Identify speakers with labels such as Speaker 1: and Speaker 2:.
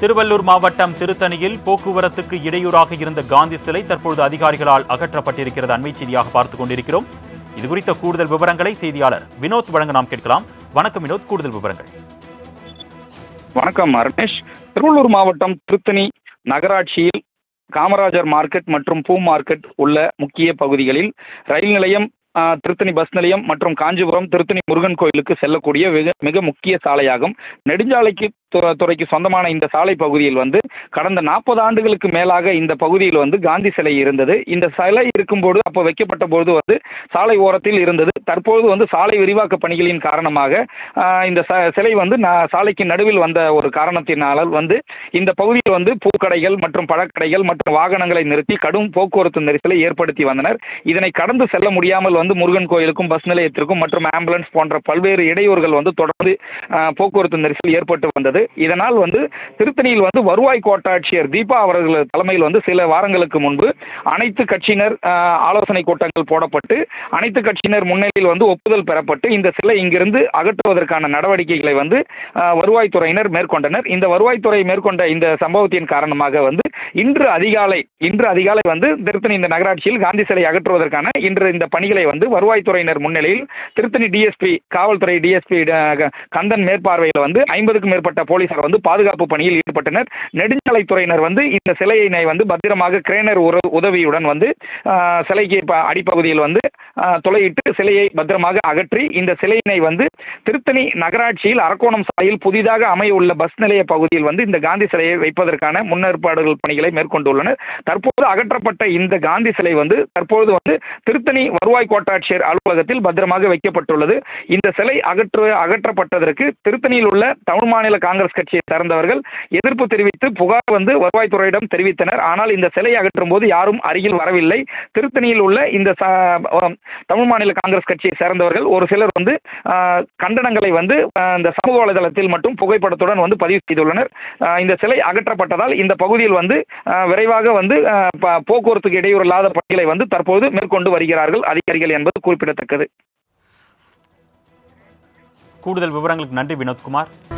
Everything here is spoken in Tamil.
Speaker 1: திருவள்ளூர் மாவட்டம் திருத்தணியில் போக்குவரத்துக்கு இடையூறாக இருந்த காந்தி சிலை தற்பொழுது அதிகாரிகளால் அகற்றப்பட்டிருக்கிறது. அண்மை செய்தியாக பார்த்துக் கொண்டிருக்கிறோம். இது குறித்த கூடுதல் விவரங்களை செய்தியாளர் வினோத் வழங்க நாம் கேட்கலாம். வணக்கம் வினோத் கூடுதல் விவரங்கள்.
Speaker 2: வணக்கம் ரமேஷ் திருவள்ளூர் மாவட்டம் திருத்தணி நகராட்சியில் காமராஜர் மார்க்கெட் மற்றும் பூ மார்க்கெட் உள்ள முக்கிய பகுதிகளில் ரயில் நிலையம் திருத்தணி பஸ் நிலையம் மற்றும் காஞ்சிபுரம் திருத்தணி முருகன் கோயிலுக்கு செல்லக்கூடிய மிக மிக முக்கிய சாலையாகும். நெடுஞ்சாலைக்கு துற- துறைக்கு சொந்தமான இந்த சாலை பகுதியில் வந்து கடந்த நாற்பது ஆண்டுகளுக்கு மேலாக இந்த பகுதியில் வந்து காந்தி சிலை இருந்தது. இந்த சிலை இருக்கும்போது அப்போ வைக்கப்பட்ட பொழுது வந்து சாலை ஓரத்தில் இருந்தது. தற்போது வந்து சாலை விரிவாக்க பணிகளின் காரணமாக இந்த ச- சிலை வந்து நா- சாலைக்கு நடுவில் வந்த ஒரு காரணத்தினால் வந்து இந்த பகுதியில் வந்து பூக்கடைகள் மற்றும் பழக்கடைகள் மற்றும் வாகனங்களை நிறுத்தி கடும் போக்குவரத்து நெரிசலை ஏற்படுத்தி வந்தனர். இதனை கடந்து செல்ல முடியாமல் வந்து முருகன் கோயிலுக்கும் பஸ் நிலையத்திற்கும் மற்றும் ஆம்புலன்ஸ் போன்ற பல்வேறு இடையூறுகள் வந்து தொடர்ந்து போக்குவரத்து நெரிசல் ஏற்பட்டு வந்தது. இதனால் வந்து திருத்தணியில் வந்து வருவாய் கோட்டாட்சியர் தீபா அவர்கள் தலைமையில் வந்து சில வாரங்களுக்கு முன்பு அனைத்து கட்சியினர் ஆலோசனை கூட்டங்கள் போடப்பட்டு அனைத்து கட்சியினர் முன்னிலையில் வந்து ஒப்புதல் பெறப்பட்டு இந்த சிலை இங்கிருந்து அகற்றுவதற்கான நடவடிக்கைகளை வந்து வருவாய்த்துறையினர் மேற்கொண்டனர். இந்த வருவாய்த்துறை மேற்கொண்ட இந்த சம்பவத்தின் காரணமாக வந்து இன்று அதிகாலை இன்று அதிகாலை வந்து திருத்தணி இந்த நகராட்சியில் காந்தி சிலை அகற்றுவதற்கான இன்று இந்த பணிகளை வந்து வருவாய்த்துறையினர் முன்னிலையில் திருத்தணி டிஎஸ்பி காவல்துறை டிஎஸ்பி கந்தன் மேற்பார்வையில் வந்து ஐம்பதுக்கும் மேற்பட்ட போலீசார் வந்து பாதுகாப்பு பணியில் ஈடுபட்டனர். நெடுஞ்சாலைத்துறையினர் வந்து இந்த சிலையினை வந்து பத்திரமாக கிரேனர் உதவியுடன் வந்து சிலைக்கு அடிப்பகுதியில் வந்து துளையிட்டு சிலையை பத்திரமாக அகற்றி இந்த சிலையினை வந்து திருத்தணி நகராட்சியில் அரக்கோணம் சாலையில் புதிதாக அமைய உள்ள பஸ் நிலைய பகுதியில் வந்து இந்த காந்தி சிலையை வைப்பதற்கான முன்னேற்பாடுகள் பணிகளை மேற்கொண்டுள்ளனர். தற்போது அகற்றப்பட்ட இந்த காந்தி சிலை வந்து தற்போது வந்து திருத்தணி வருவாய் கோட்டாட்சியர் அலுவலகத்தில் பத்திரமாக வைக்கப்பட்டுள்ளது. இந்த சிலை அகற்று அகற்றப்பட்டதற்கு திருத்தணியில் உள்ள தமிழ் மாநில காங்கிரஸ் கட்சியை சார்ந்தவர்கள் எதிர்ப்பு தெரிவித்து புகார் வந்து வருவாய்த்துறையிடம் தெரிவித்தனர். ஆனால் இந்த சிலை அகற்றும் போது யாரும் அருகில் வரவில்லை. திருத்தணியில் உள்ள இந்த தமிழ் மாநில காங்கிரஸ் கட்சியை சேர்ந்தவர்கள் ஒரு சிலர் வந்து கண்டனங்களை வந்து இந்த சமூக வலைதளத்தில் மட்டும் புகைப்படத்துடன் வந்து பதிவு செய்துள்ளனர். இந்த சிலை அகற்றப்பட்டதால் இந்த பகுதியில் வந்து விரைவாக வந்து ப- போக்குவரத்துக்கு இடையூறு இல்லாத பணிகளை வந்து தற்போது மேற்கொண்டு வருகிறார்கள் அதிகாரிகள் என்பது குறிப்பிடத்தக்கது.
Speaker 1: கூடுதல் விவரங்களுக்கு நன்றி வினோத்குமார்.